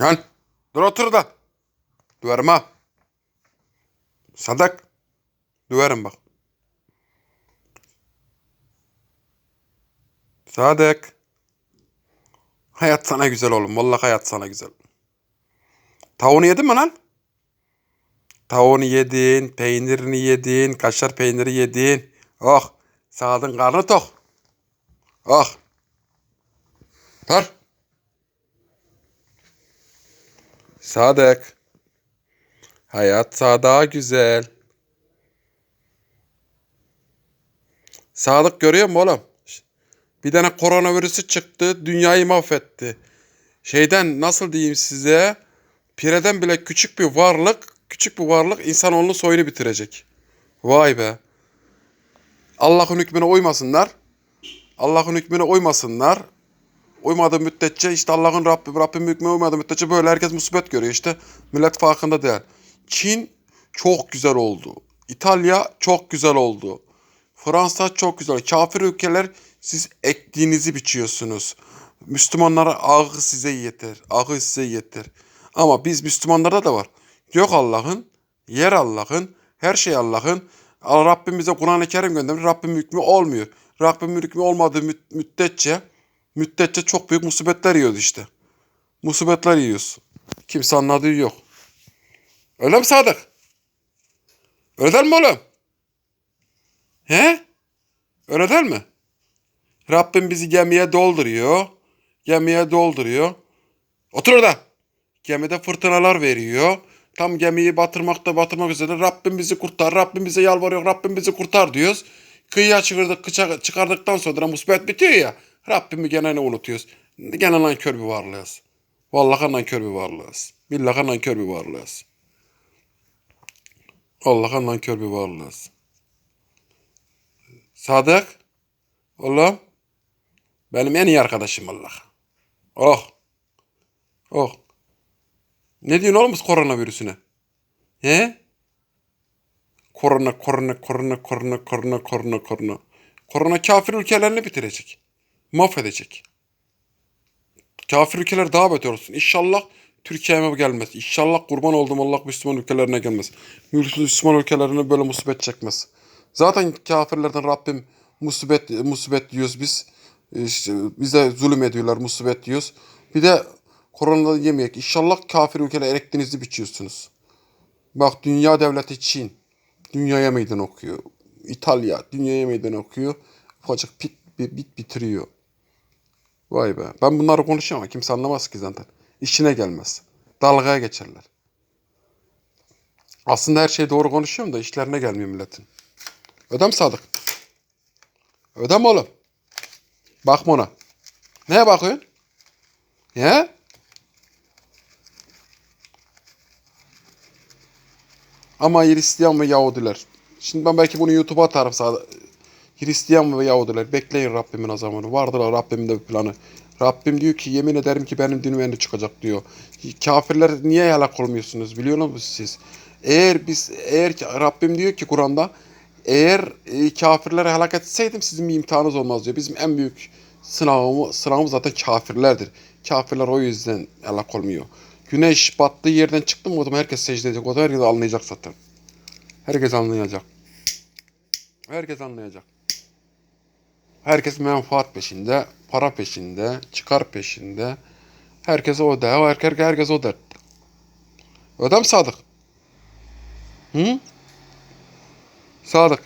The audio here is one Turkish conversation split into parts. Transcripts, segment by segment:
Lan dur otur da. Döverim ha. Sadık. Döverim bak. Sadık. Hayat sana güzel oğlum. Vallahi hayat sana güzel. Tavuğunu yedin mi lan? Tavuğunu yedin, peynirini yedin, kaşar peyniri yedin. Oh, sağdın karnı tok. Oh. Dur. Sadık. Hayat daha güzel. Sadık görüyor musun oğlum? Bir tane koronavirüsü çıktı, dünyayı mahvetti. Şeyden nasıl diyeyim size? Pireden bile küçük bir varlık, küçük bir varlık insanoğlunun soyunu bitirecek. Vay be. Allah'ın hükmüne uymasınlar. Allah'ın hükmüne uymasınlar. Uymadığı müddetçe işte Allah'ın Rabbim, Rabbim hükmüne uymadığı müddetçe böyle herkes musibet görüyor işte. Millet farkında değil. Çin çok güzel oldu. İtalya çok güzel oldu. Fransa çok güzel. Kafir ülkeler siz ektiğinizi biçiyorsunuz. Müslümanlara ağı size yeter. Ağı size yeter. Ama biz Müslümanlarda da var. Gök Allah'ın, yer Allah'ın, her şey Allah'ın. Allah Rabbim bize Kur'an-ı Kerim göndermiş. Rabbim hükmü olmuyor. Rabbim hükmü olmadığı mü- müddetçe müddetçe çok büyük musibetler yiyoruz işte. Musibetler yiyoruz. Kimse anladığı yok. Öyle mi Sadık? Öyle değil mi oğlum? He? Öyle değil mi? Rabbim bizi gemiye dolduruyor. Gemiye dolduruyor. Otur orada. Gemide fırtınalar veriyor. Tam gemiyi batırmakta batırmak üzere Rabbim bizi kurtar, Rabbim bize yalvarıyor, Rabbim bizi kurtar diyoruz. Kıyıya çıkardık, çıkardıktan sonra musibet bitiyor ya. Rabbimi gene ne unutuyoruz. Gene nankör bir varlığız. Vallahi nankör bir varlığız. Billahi nankör bir varlığız. Allah'a nankör bir varlığız. Sadık. Oğlum. Benim en iyi arkadaşım Allah. Oh. Oh. Ne diyorsun oğlum bu koronavirüsüne? He? Korona, korona, korona, korona, korona, korona, korona. Korona kafir ülkelerini bitirecek. Mahvedecek. Kafir ülkeler daha beter olsun. İnşallah Türkiye'ye gelmez. İnşallah kurban olduğum Allah Müslüman ülkelerine gelmez. Müslüman ülkelerine böyle musibet çekmez. Zaten kafirlerden Rabbim musibet musibet diyoruz biz. İşte bize zulüm ediyorlar, musibet diyoruz. Bir de koronada yemeyek. İnşallah kafir ülkeler elektriğinizi biçiyorsunuz. Bak dünya devleti Çin. Dünyaya meydan okuyor. İtalya dünyaya meydan okuyor. Ufacık bit, bit bitiriyor. Vay be. Ben bunları konuşuyorum ama kimse anlamaz ki zaten. İşine gelmez. Dalgaya geçerler. Aslında her şeyi doğru konuşuyorum da işlerine gelmiyor milletin. Ödem Sadık. Ödem oğlum. Bakma ona. Neye bakıyorsun? He? Ama Hristiyan ve Yahudiler. Şimdi ben belki bunu YouTube'a atarım. Hristiyan ve Yahudiler bekleyin Rabbimin azamını. Vardır Rabbimin de bir planı. Rabbim diyor ki yemin ederim ki benim dinim önde çıkacak diyor. Kafirler niye helak olmuyorsunuz biliyor musunuz siz? Eğer biz eğer Rabbim diyor ki Kur'an'da eğer e, kafirleri helak etseydim sizin bir imtihanınız olmaz diyor. Bizim en büyük sınavımız, sınavımız zaten kafirlerdir. Kafirler o yüzden helak olmuyor. Güneş battığı yerden çıktı mı o zaman herkes secde edecek. O zaman herkes anlayacak zaten. Herkes anlayacak. Herkes anlayacak. Herkes menfaat peşinde, para peşinde, çıkar peşinde. Herkes o da, herkes, herkes o dertte. Öyle mi Sadık? Hı? Sadık.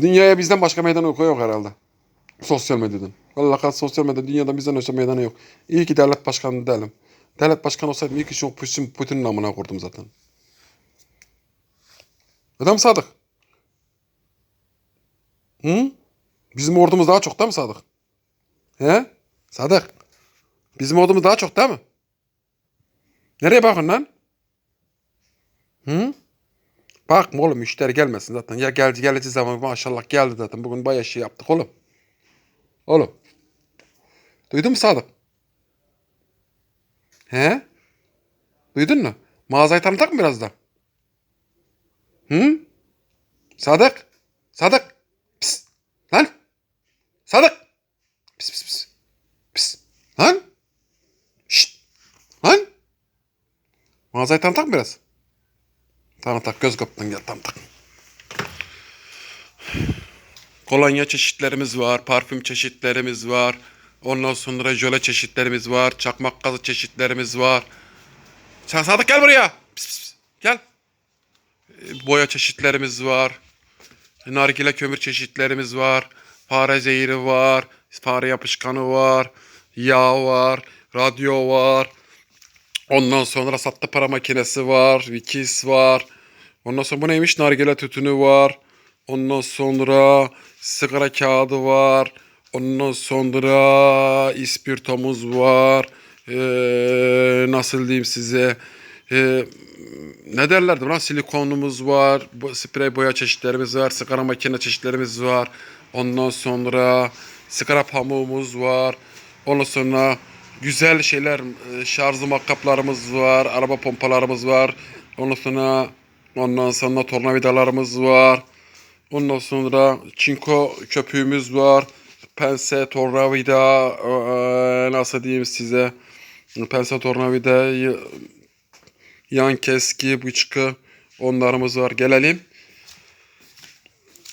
Dünyaya bizden başka meydan okuyor yok herhalde. Sosyal medyadan. Vallahi sosyal medya dünyadan bizden öte meydanı yok. İyi ki devlet başkanı değilim. Devlet başkanı olsaydım iyi ki şu Putin, Putin'in namına kurdum zaten. Öyle Sadık? Hı? Bizim ordumuz daha çok değil mi Sadık? He? Sadık. Bizim ordumuz daha çok değil mi? Nereye bakın lan? Hı? Bakma oğlum müşteri gelmesin zaten. Ya geldi geleceği zaman maşallah geldi zaten. Bugün bayağı şey yaptık oğlum. Oğlum. Duydun mu Sadık? He? Duydun mu? Mağazayı tanıtak mı biraz da? Hı? Sadık? Sadık? Lan? Sadık? Pis pis pis. Pis. Lan? Şşt. Mağazayı tanıtak mı biraz? Tanıtak. Göz kaptan gel tanıtak. Kolonya çeşitlerimiz var. Parfüm çeşitlerimiz var. Ondan sonra jöle çeşitlerimiz var. Çakmak gazı çeşitlerimiz var. Sen Sadık gel buraya. Pis, pis, pis. Gel. E, Boya çeşitlerimiz var. Nargile kömür çeşitlerimiz var. Fare zehri var. Fare yapışkanı var. Yağ var. Radyo var. Ondan sonra sattı para makinesi var. Vikis var. Ondan sonra bu neymiş? Nargile tütünü var. Ondan sonra sigara kağıdı var. Ondan sonra ispirtomuz var. Ee, nasıl diyeyim size? Ee, ne derlerdi lan? Silikonumuz var. Sprey boya çeşitlerimiz var. Sigara makine çeşitlerimiz var. Ondan sonra sigara pamuğumuz var. Ondan sonra güzel şeyler, e, şarjlı makkaplarımız var. Araba pompalarımız var. Ondan sonra ondan sonra tornavidalarımız var. Ondan sonra çinko köpüğümüz var. Pense, tornavida, eee, nasıl diyeyim size? Pense, tornavida, yan keski, bıçkı onlarımız var. Gelelim.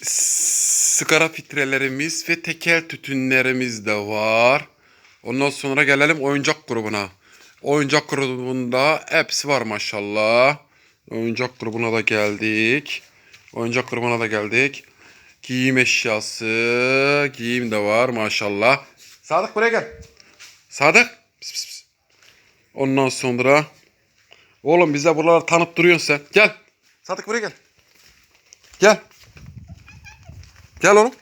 Sigara filtrelerimiz ve tekel tütünlerimiz de var. Ondan sonra gelelim oyuncak grubuna. Oyuncak grubunda hepsi var maşallah. Oyuncak grubuna da geldik. Oyuncak grubuna da geldik. Giyim eşyası, giyim de var maşallah. Sadık buraya gel. Sadık. Pis, pis, pis. Ondan sonra oğlum bize buraları tanıp duruyorsun sen. Gel. Sadık buraya gel. Gel. Gel oğlum.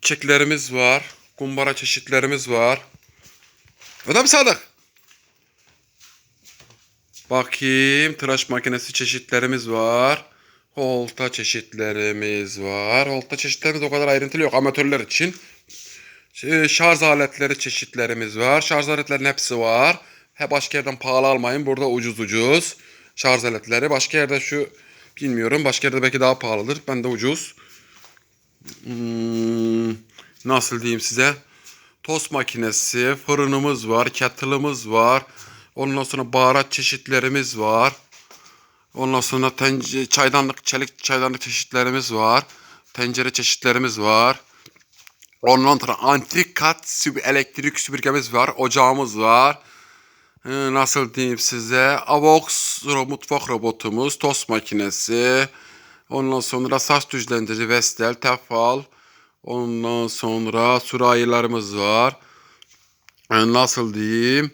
Çeklerimiz var. Kumbara çeşitlerimiz var. Öyle mi Sadık? Bakayım tıraş makinesi çeşitlerimiz var. Holta çeşitlerimiz var. Holta çeşitlerimiz o kadar ayrıntılı yok amatörler için. Ee, Şarj aletleri çeşitlerimiz var. Şarj aletlerinin hepsi var. He başka yerden pahalı almayın. Burada ucuz ucuz. Şarj aletleri. Başka yerde şu bilmiyorum. Başka yerde belki daha pahalıdır. Ben de ucuz. Hmm, nasıl diyeyim size? Tost makinesi, fırınımız var, kettle'ımız var. Ondan sonra baharat çeşitlerimiz var. Ondan sonra tence- çaydanlık, çelik çaydanlık çeşitlerimiz var. Tencere çeşitlerimiz var. Ondan sonra antikat süp- elektrik süpürgemiz var. Ocağımız var. Ee, nasıl diyeyim size? Avox mutfak robotumuz, tost makinesi. Ondan sonra saç düzlendirici Vestel, Tefal. Ondan sonra sürahilerimiz var. Ee, nasıl diyeyim?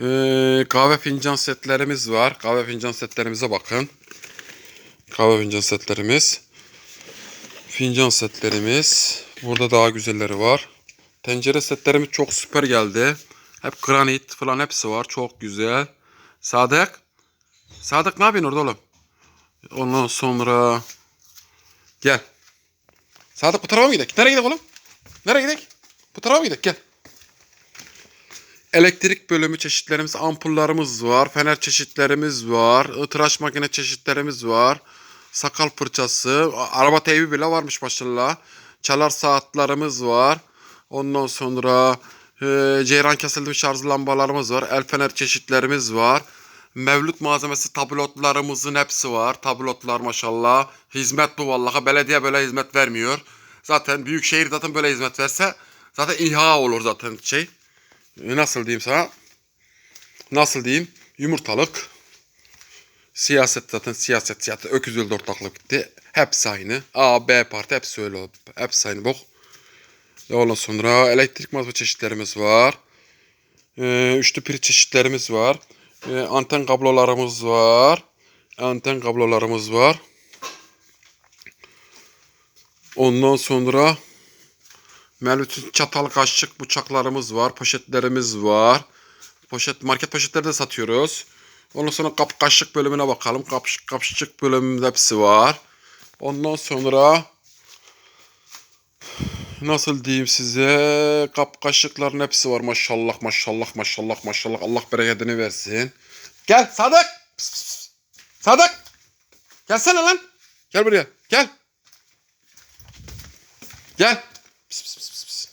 Ee, kahve fincan setlerimiz var. Kahve fincan setlerimize bakın. Kahve fincan setlerimiz. Fincan setlerimiz. Burada daha güzelleri var. Tencere setlerimiz çok süper geldi. Hep granit falan hepsi var. Çok güzel. Sadık. Sadık ne yapıyorsun orada oğlum? Ondan sonra gel. Sadık bu tarafa mı gidelim? Nereye gidelim oğlum? Nereye gidelim? Bu tarafa mı gidelim? Gel. Elektrik bölümü çeşitlerimiz, ampullarımız var. Fener çeşitlerimiz var. Tıraş makine çeşitlerimiz var. Sakal fırçası. Araba teybi bile varmış maşallah. Çalar saatlerimiz var. Ondan sonra e, ceyran kesilmiş şarj lambalarımız var. El fener çeşitlerimiz var. Mevlüt malzemesi tabulotlarımızın hepsi var. Tabulotlar maşallah. Hizmet bu vallahi. Belediye böyle hizmet vermiyor. Zaten büyük şehir zaten böyle hizmet verse zaten İHA olur zaten şey. E, Nasıl diyeyim sana? Nasıl diyeyim? Yumurtalık. Siyaset zaten siyaset siyaset. Öküz öldü ortaklık bitti. Hepsi aynı. A, B parti hepsi öyle. Hepsi aynı bok. Ondan sonra elektrik malzeme çeşitlerimiz var. Ee, üçlü pil çeşitlerimiz var. Ee, anten kablolarımız var. Anten kablolarımız var. Ondan sonra Mevlüt'ün çatal kaşık bıçaklarımız var. Poşetlerimiz var. Poşet market poşetleri de satıyoruz. Ondan sonra kap kaşık bölümüne bakalım. Kap, kaşık bölümünde hepsi var. Ondan sonra nasıl diyeyim size kap kaşıkların hepsi var maşallah maşallah maşallah maşallah Allah bereketini versin. Gel Sadık. Pis, pis, pis. Sadık. Gelsene lan. Gel buraya. Gel. Gel. Pis, pis, pis, pis.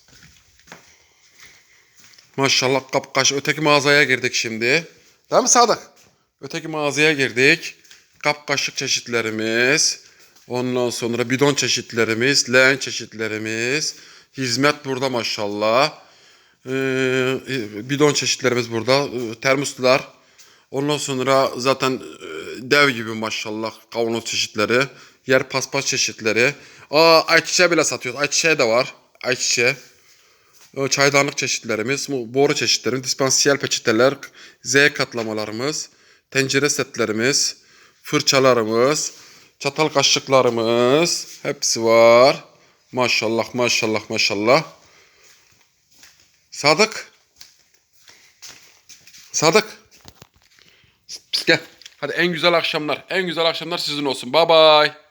Maşallah kapkaç. Öteki mağazaya girdik şimdi. Değil mi Sadık? Öteki mağazaya girdik. Kapkaşık çeşitlerimiz. Ondan sonra bidon çeşitlerimiz, leğen çeşitlerimiz. Hizmet burada maşallah. Ee, bidon çeşitlerimiz burada. Ee, Termoslar. Ondan sonra zaten e, dev gibi maşallah kavanoz çeşitleri. Yer paspas çeşitleri. Aa ayçiçeği bile satıyoruz. Ayçiçeği de var. Ayçiçeği. Ee, Çaydanlık çeşitlerimiz, boru çeşitlerimiz, dispansiyel peçeteler, Z katlamalarımız, tencere setlerimiz, fırçalarımız, çatal kaşıklarımız hepsi var. Maşallah maşallah maşallah. Sadık. Sadık. Pis gel. Hadi en güzel akşamlar. En güzel akşamlar sizin olsun. Bye bye.